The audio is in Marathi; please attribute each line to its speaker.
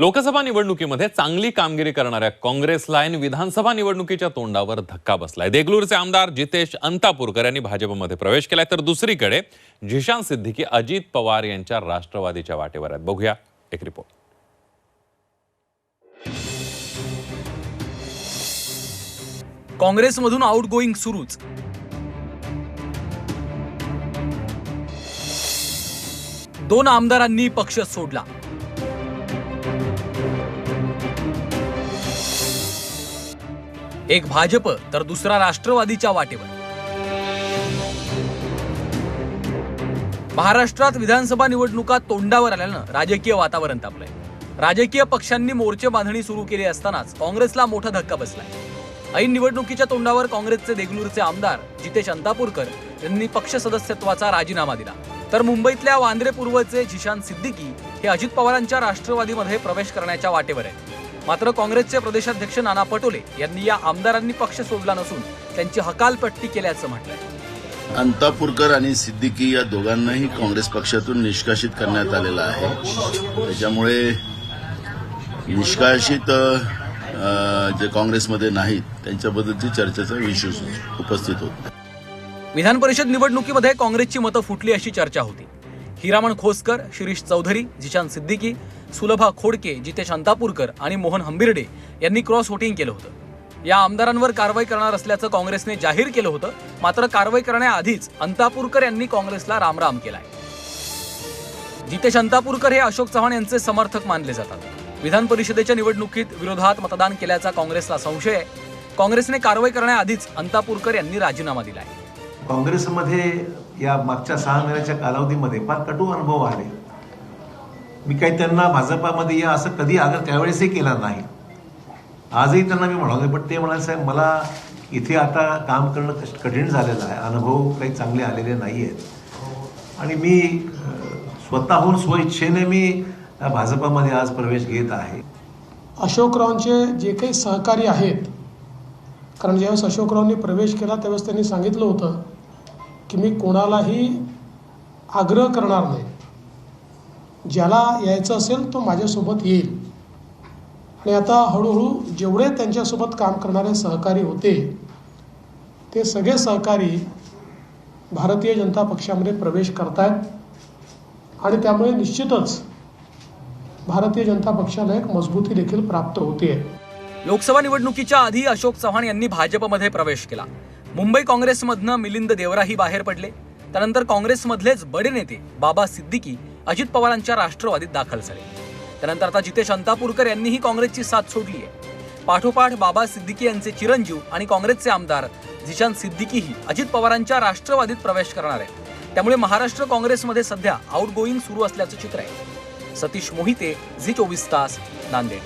Speaker 1: लोकसभा निवडणुकीमध्ये चांगली कामगिरी करणाऱ्या काँग्रेसला ऐन विधानसभा निवडणुकीच्या तोंडावर धक्का बसलाय. देगलूरचे आमदार जितेश अंतापूरकर यांनी भाजपमध्ये प्रवेश केलाय. तर दुसरीकडे झिशान सिद्दीकी अजित पवार यांच्या राष्ट्रवादीच्या वाटेवर आहेत. बघूया एक रिपोर्ट
Speaker 2: काँग्रेसमधून आउट गोईंग सुरूच. दोन आमदारांनी पक्ष सोडला. एक भाजप तर दुसरा राष्ट्रवादीच्या वाटेवर. महाराष्ट्रात विधानसभा निवडणुका तोंडावर आल्यानं राजकीय वातावरण तापलंय. राजकीय पक्षांनी मोर्चे बांधणी सुरू केली असतानाच काँग्रेसला मोठा धक्का बसलाय. ऐन निवडणुकीच्या तोंडावर काँग्रेसचे देगलूरचे आमदार जितेश अंतापूरकर यांनी पक्ष सदस्यत्वाचा राजीनामा दिला. तर मुंबईतल्या वांद्रे पूर्वचे झिशान सिद्दीकी हे अजित पवारांच्या राष्ट्रवादीमध्ये प्रवेश करण्याच्या वाटेवर आहेत. मात्र काँग्रेसचे प्रदेशाध्यक्ष नाना पटोले यांनी या आमदारांनी पक्ष सोडला नसून त्यांची हकालपट्टी केल्याचं म्हटलंय.
Speaker 3: अंतापूरकर आणि सिद्दीकी या दोघांनाही काँग्रेस पक्षातून निष्कासित करण्यात आलेलं आहे. त्याच्यामुळे निष्कासित जे काँग्रेसमध्ये नाहीत त्यांच्याबद्दलची चर्चेचा विषय उपस्थित होता
Speaker 2: विधान परिषद निवडणुकीमध्ये काँग्रेसची मतं फुटली अशी चर्चा होती. हिरामण खोसकर शिरीष चौधरी जिशान सिद्दीकी सुलभा खोडके जितेश अंतापूरकर आणि मोहन हंबिर्डे यांनी क्रॉस वोटिंग केलं होतं. या आमदारांवर कारवाई करणार असल्याचं काँग्रेसने जाहीर केलं होतं मात्र कारवाई करण्याआधीच अंतापूरकर यांनी काँग्रेसला रामराम केलाय. जितेश अंतापूरकर हे अशोक चव्हाण यांचे समर्थक मानले जातात. विधान परिषदेच्या निवडणुकीत विरोधात मतदान केल्याचा काँग्रेसला संशय आहे काँग्रेसने कारवाई करण्याआधीच अंतापूरकर यांनी राजीनामा दिलाय.
Speaker 4: काँग्रेसमध्ये या मागच्या सहा महिन्याच्या कालावधीमध्ये फार कटू अनुभव आले मी काही त्यांना भाजपामध्ये या असं कधी आग्रह त्यावेळेसही केलं नाही. आजही त्यांना मी म्हणालो पण ते म्हणाले साहेब मला इथे आता काम करणं कष्ट- कठीण झालेलं आहे. अनुभव काही चांगले आलेले नाही आहेत आणि मी स्वतःहून स्वइच्छेने मी भाजपामध्ये आज प्रवेश घेत आहे.
Speaker 5: अशोकरावांचे जे काही सहकारी आहेत कारण ज्यावेळेस अशोकरावांनी प्रवेश केला त्यावेळेस त्यांनी सांगितलं होतं की मी कोणालाही आग्रह करणार नाही. ज्याला यायचं असेल तो माझ्यासोबत येईल. आणि आता हळूहळू जेवढे त्यांच्यासोबत काम करणारे सहकारी होते ते सगळे सहकारी भारतीय जनता पक्षामध्ये प्रवेश करतायत. आणि त्यामुळे निश्चितच भारतीय जनता पक्षाला एक मजबूती देखील प्राप्त होते
Speaker 2: लोकसभा निवडणुकीच्या आधी अशोक चव्हाण यांनी भाजपमध्ये प्रवेश केला. मुंबई काँग्रेसमधनं मिलिंद देवराही बाहेर पडले. त्यानंतर काँग्रेसमधलेच बडे नेते बाबा सिद्दीकी अजित पवारांच्या राष्ट्रवादीत दाखल झाले. त्यानंतर आता जितेश अंतापूरकर यांनीही काँग्रेसची साथ सोडली आहे पाठोपाठ बाबा सिद्दीकी यांचे चिरंजीव आणि काँग्रेसचे आमदार झिशान सिद्दीकीही अजित पवारांच्या राष्ट्रवादीत प्रवेश करणार आहेत. त्यामुळे महाराष्ट्र काँग्रेसमध्ये सध्या आउटगोईंग सुरू असल्याचं चित्र आहे. सतीश मोहिते झी चोवीस तास नांदेड.